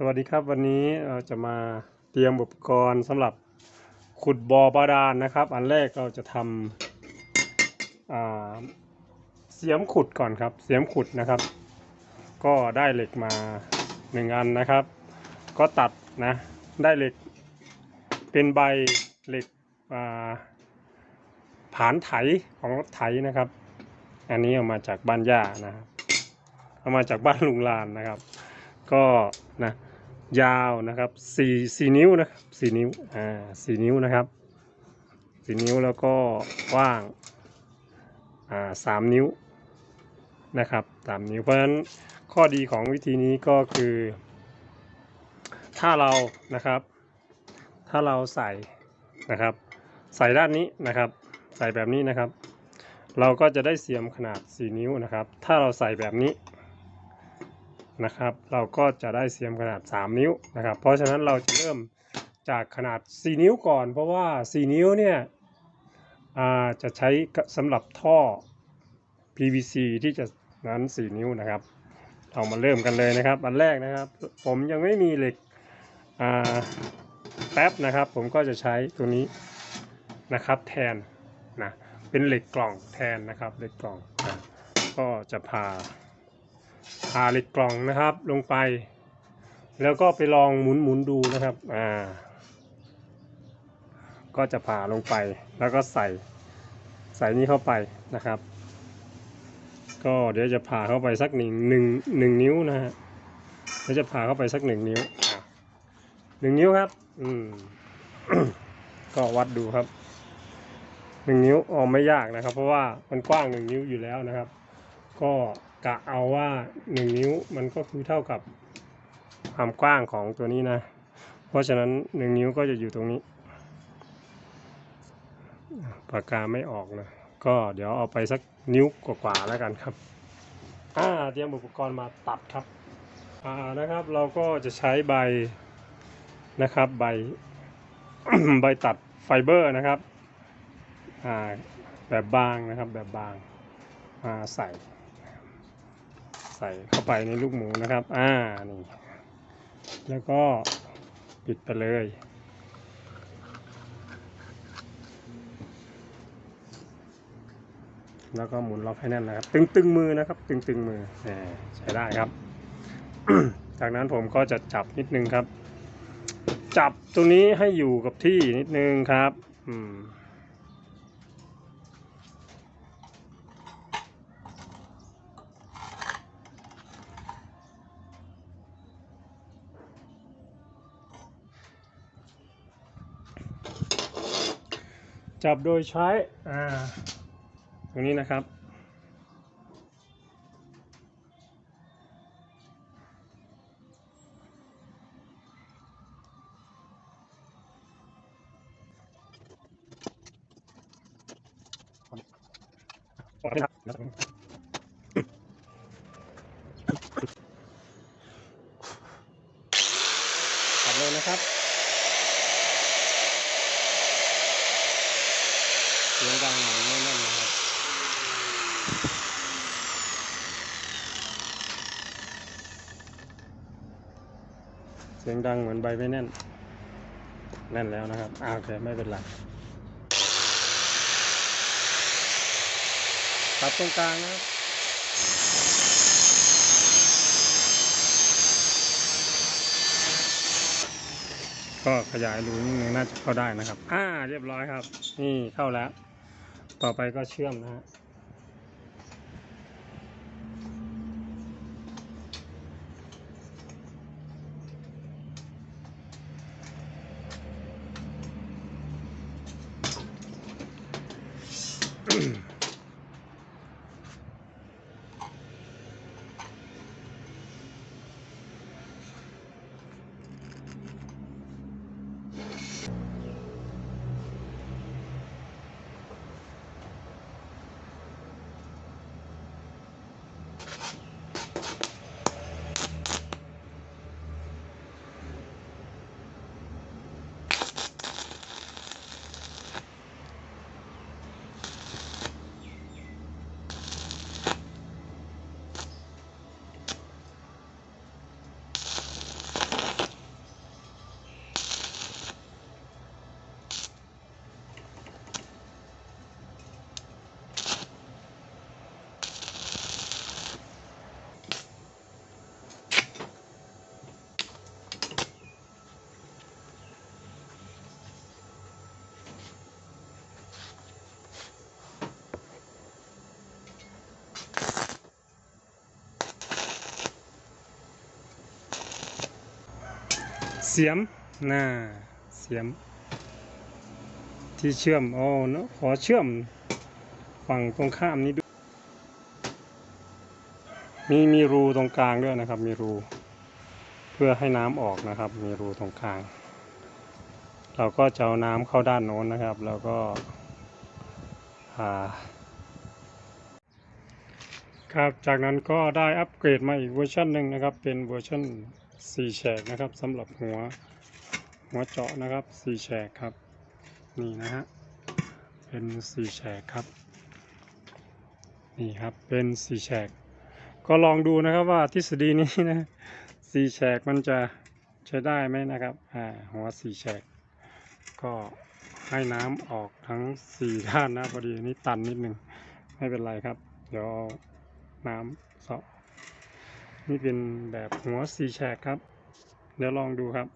สวัสดีครับวันนี้เราจะมาเตรียมอุปกรณ์สำหรับขุดบ่อบาดาลนะครับ อันแรกเราจะทำเสียมขุดก่อนครับ เสียมขุดนะครับ ก็ได้เหล็กมาหนึ่งอันนะครับ ก็ตัดนะได้เหล็กเป็นใบเหล็กผานไถของรถไถนะครับ อันนี้เอามาจากบ้านย่านะครับเอามาจากบ้านลุงลานนะครับ ก็นะ ยาวนะครับสี่สี่นิ้วนะครับสี่นิ้วอ่าสี่นิ้วนะครับสี่นิ้วแล้วก็กว้างอ่าสามนิ้วนะครับสามนิ้วเพราะฉะนั้นข้อดีของวิธีนี้ก็คือ ถ้าเรานะครับ ถ้าเราใส่นะครับ ใส่ด้านนี้นะครับ ใส่แบบนี้นะครับ เราก็จะได้เสียมขนาด 4 นิ้วนะครับ ถ้าเราใส่แบบนี้ นะครับ เราก็จะได้เสียมขนาด 3 นิ้วนะครับ เพราะฉะนั้นเราจะเริ่มจากขนาด 4 นิ้วก่อน เพราะว่า 4 นิ้วเนี่ยจะใช้สำหรับท่อ PVC ที่จะนั้น 4 นิ้วนะครับ เรามาเริ่มกันเลยนะครับ อันแรกนะครับ ผมยังไม่มีเหล็กแป๊บนะครับ ผมก็จะใช้ตัวนี้นะครับแทนนะเป็นเหล็กกล่องแทนนะครับเหล็กกล่องก็จะพา พาเหล็กกล่องนะครับลงไป แล้วก็ไปลองหมุนหมุนดูนะครับอ่าก็จะผ่าลงไปแล้วก็ใส่ใส่นี้เข้าไปนะครับ ก็เดี๋ยวจะผ่าเข้าไปสักหนึ่งหนึ่งหนึ่งนิ้วนะฮะเดี๋ยวจะผ่าเข้าไปสักหนึ่งนิ้วหนึ่งนิ้วครับอืมก็วัดดูครับหนึ่งนิ้วอ๋อไม่ยากนะครับ เพราะว่ามันกว้างหนึ่งนิ้วอยู่แล้วนะครับ ก็ กะเอาว่าหนึ่งนิ้วมันก็คือเท่ากับความกว้างของตัวนี้นะ เพราะฉะนั้นหนึ่งนิ้วก็จะอยู่ตรงนี้ ปากกาไม่ออกนะ ก็เดี๋ยวเอาไปสักนิ้วกว่าๆแล้วกันครับอ่าเตรียมอุปกรณ์มาตัดครับอ่านะครับเราก็จะใช้ใบนะครับใบใบตัดไฟเบอร์นะครับอ่าแบบบางนะครับแบบบางมาใส่ ใส่เข้าไปในลูกหมูนะครับ อ่า นี่ แล้วก็ปิดไปเลย แล้วก็หมุนล็อกให้แน่นนะครับ ตึงตึงมือนะครับ ตึงตึงมือแหมใช้ได้ครับ จากนั้นผมก็จะจับนิดนึงครับ จับตรงนี้ให้อยู่กับที่นิดนึงครับ อืม จับโดยใช้อ่าตรงนี้นะครับ ขับตัดเลยนะครับ เสียงดังหน่อยไม่แน่นนะครับเสียงดังเหมือนใบไม่แน่น แน่นแล้วนะครับอ่าโอเคไม่เป็นไรตัดตรงกลางนะครับก็ขยายรูนิดนึงน่าจะเข้าได้นะครับ อ่า เรียบร้อยครับ นี่เข้าแล้ว ต่อไปก็เชื่อมนะฮะอืม สียมน่าเสียม ที่เชื่อมอ๋อเนอะขอเชื่อมฝั่งตรงข้ามนี้ด้วย มีมีรูตรงกลางด้วยนะครับ มีรู เพื่อให้น้ำออกนะครับ มีรูตรงกลาง เราก็จะเอาน้ำเข้าด้านโน้นนะครับ แล้วก็อ่าครับ จากนั้นก็ได้อัปเกรดมาอีกเวอร์ชันหนึ่งนะครับ เป็นเวอร์ชัน 4แฉกนะครับสำหรับหัวหัวเจาะนะครับ4แฉกครับ นี่นะฮะเป็น4แฉกครับ นี่ครับเป็น4แฉก ก็ลองดูนะครับว่าทฤษฎีนี้นะสี่แฉกมันจะใช้ได้ไหมนะครับอ่าหัวสี่แฉก ก็ให้น้ำออกทั้งสี่ด้านนะพอดีนี้ตันนิดหนึ่งไม่เป็นไรครับ เดี๋ยวเอาน้ำเสาะ นี่เป็นแบบหัวสี่แฉกครับ เดี๋ยวลองดูครับ